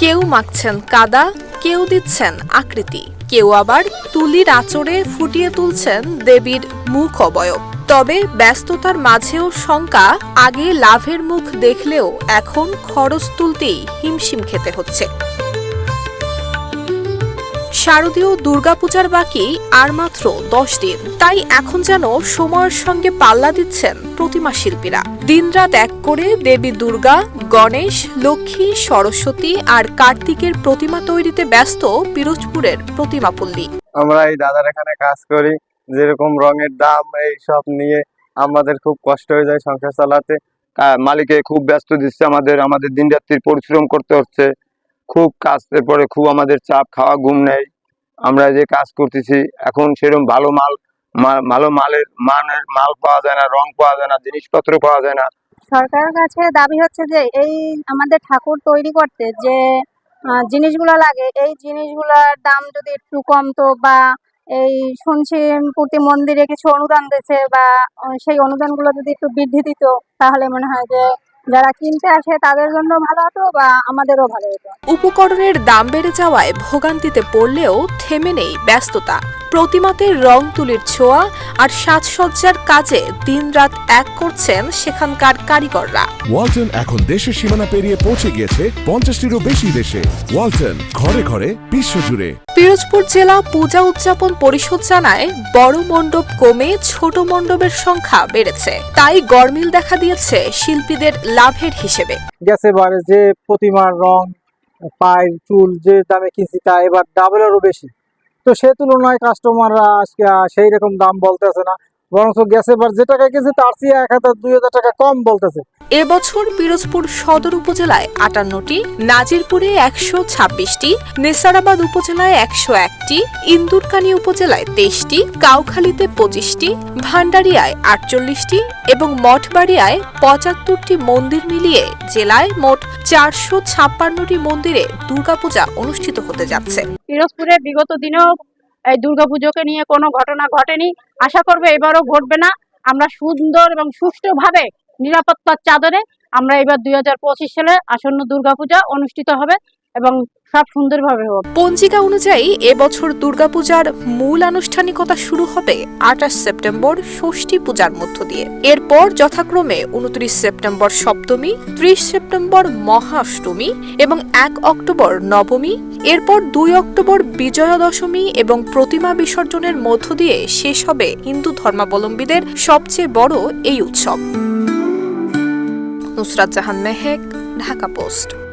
কেউ মাখছেন কাদা, কেউ দিচ্ছেন আকৃতি। কেউ আবার তুলির আচরে ফুটিয়ে তুলছেন দেবীর মুখ অবয়ব। তবে ব্যস্ততার মাঝেও শঙ্কা, আগে লাভের মুখ দেখলেও এখন খরচ তুলতেই হিমশিম খেতে হচ্ছে। শারদীয় দুর্গাপূজার বাকি আর মাত্র দশ দিন। তাই এখন যেন সময়ের সঙ্গে পাল্লা দিচ্ছেন প্রতিমা শিল্পীরা। দিনরাত এক করে দেবী দুর্গা, গণেশ, লক্ষ্মী, সরস্বতী আর কার্তিকের প্রতিমা তৈরিতে ব্যস্ত পিরোজপুরের প্রতিমাপল্লী আমরা এই দাদার এখানে কাজ করি, যেরকম রঙের দাম এই সব নিয়ে আমাদের খুব কষ্ট হয়ে যায় সংসার চালাতে। মালিকে খুব ব্যস্ত দিচ্ছে আমাদের আমাদের দিন রাত্রির পরিশ্রম করতে হচ্ছে। খুব কাজের পরে খুব আমাদের চাপ, খাওয়া, ঘুম নেই। আমরা যে কাজ করতেছি, এখন সেরকম ভালো মাল ভালো মালের, মানের মাল পাওয়া যায় না, রং পাওয়া যায় না, জিনিসপত্র পাওয়া যায় না। সরকারের কাছে দাবি হচ্ছে যে এই আমাদের ঠাকুর তৈরি করতে যে জিনিসগুলো লাগে, এই জিনিসগুলোর দাম যদি একটু কমতো বা এই শুনছি প্রতি মন্দিরে কিছু অনুদান দিচ্ছে বা, সেই অনুদানগুলো যদি একটু বৃদ্ধি দিত, তাহলে মনে হয় যে যারা কিনতে আসে তাদের জন্য ভালো হতো বা আমাদেরও ভালো হতো। উপকরণের দাম বেড়ে যাওয়ায় ভোগান্তিতে পড়লেও থেমে নেই ব্যস্ততা। প্রতিমাতে রং তুলির ছোঁয়া আর সাজসজ্জার কাজে দিনরাত এক করছেন সেখানকার কারিগররা। ওয়ালটন এখন দেশের সীমানা পেরিয়ে পৌঁছে গিয়েছে পঞ্চাশটিরও বেশি দেশে। ওয়ালটন ঘরে ঘরে বিশ্বজুড়ে। পিরোজপুর জেলা পূজা উদযাপন পরিষদ জানায় বড় মণ্ডপ কমে ছোট মণ্ডপের সংখ্যা বেড়েছে। তাই গরমিল দেখা দিয়েছে শিল্পীদের লাভের হিসেবে। গেছে এবারে যে প্রতিমার রং পায়ের চুল যে দামে কিনছি তা এবার ডাবলেরও বেশি। তো সে তুলনায় কাস্টমাররা আজকে সেই রকম দাম বলতেছে না। বরঞ্চ গ্যাস এবার যে টাকায় কিনছে তার চেয়ে এক হাজার দুই হাজার টাকা কম বলতেছে। এবছর পিরোজপুর সদর উপজেলায় আটান্নটি নাজিরপুরে একশো ছাব্বিশটি নেসারাবাদ উপজেলায় একশো একটি ইন্দুরকানী উপজেলায় তেইশটি কাউখালীতে পঁচিশটি ভান্ডারিয়ায় আটচল্লিশটি এবং মঠবাড়িয়ায় পঁচাত্তরটি মন্দির মিলিয়ে জেলায় মোট চারশো ছাপ্পান্নটি মন্দিরে দুর্গাপূজা অনুষ্ঠিত হতে যাচ্ছে। পিরোজপুরে বিগত দিনেও এই দুর্গাপুজোকে নিয়ে কোনো ঘটনা ঘটেনি। আশা করব এবারও ঘটবে না। আমরা সুন্দর এবং সুষ্ঠুভাবে নিরাপত্তার চাদরে আমরা এবার দুই হাজার পঁচিশ সালে আসন্ন দুর্গাপূজা অনুষ্ঠিত হবে এবং সব সুন্দরভাবে হবে। পঞ্জিকা অনুযায়ী এবছর দুর্গাপূজার মূল আনুষ্ঠানিকতা শুরু হবে আঠাশ সেপ্টেম্বর ষষ্ঠী পূজার মধ্য দিয়ে। এরপর যথাক্রমে উনত্রিশ সেপ্টেম্বর সপ্তমী, ত্রিশ সেপ্টেম্বর মহাষ্টমী এবং এক অক্টোবর নবমী এরপর দুই অক্টোবর বিজয়া দশমী এবং প্রতিমা বিসর্জনের মধ্য দিয়ে শেষ হবে হিন্দু ধর্মাবলম্বীদের সবচেয়ে বড় এই উৎসব। নুসরাত জাহান মেহেক, ঢাকা পোস্ট।